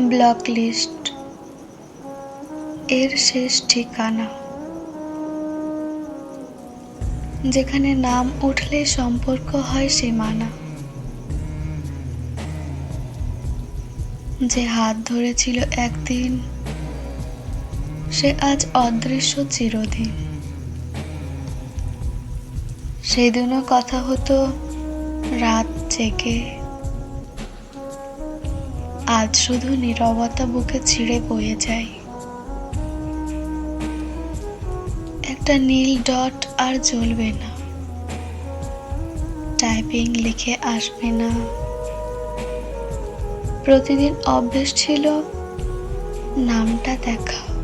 Block list. এর শেষ ঠিকানা। যেখানে নাম উঠলে সম্পর্ক হয় সীমানা। যে হাত ধরেছিল একদিন, সে আজ অদৃশ্য চিরদিন। সেদিনও কথা হতো রাত জেগে। আজ শুধু নীরবতা বুকে ছিঁড়ে বয়ে যায়। একটা নীল ডট আর জ্বলবে না। টাইপিং লিখে আসবে না। প্রতিদিন অভ্যেস ছিল নামটা দেখা।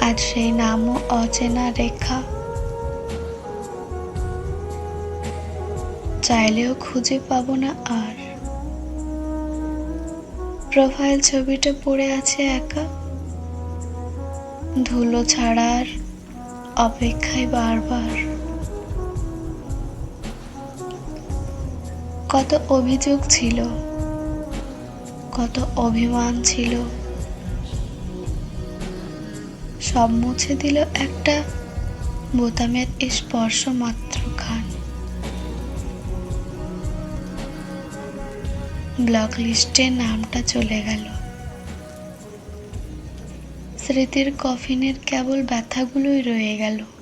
আর সেই নামও অচেনা রেখা। চাইলেও খুঁজে পাবো না আর। প্রোফাইল ছবিটা পড়ে আছে একা। ধুলো ছাড়ার অপেক্ষায় বারবার। কত অভিযোগ ছিল, কত অভিমান ছিল। সব মুছে দিল একটা বোতামের স্পর্শ মাত্র খান ব্লক লিস্টে নামটা চলে গেল। স্মৃতির কফিনের কেবল ব্যথাগুলোই রয়ে গেল।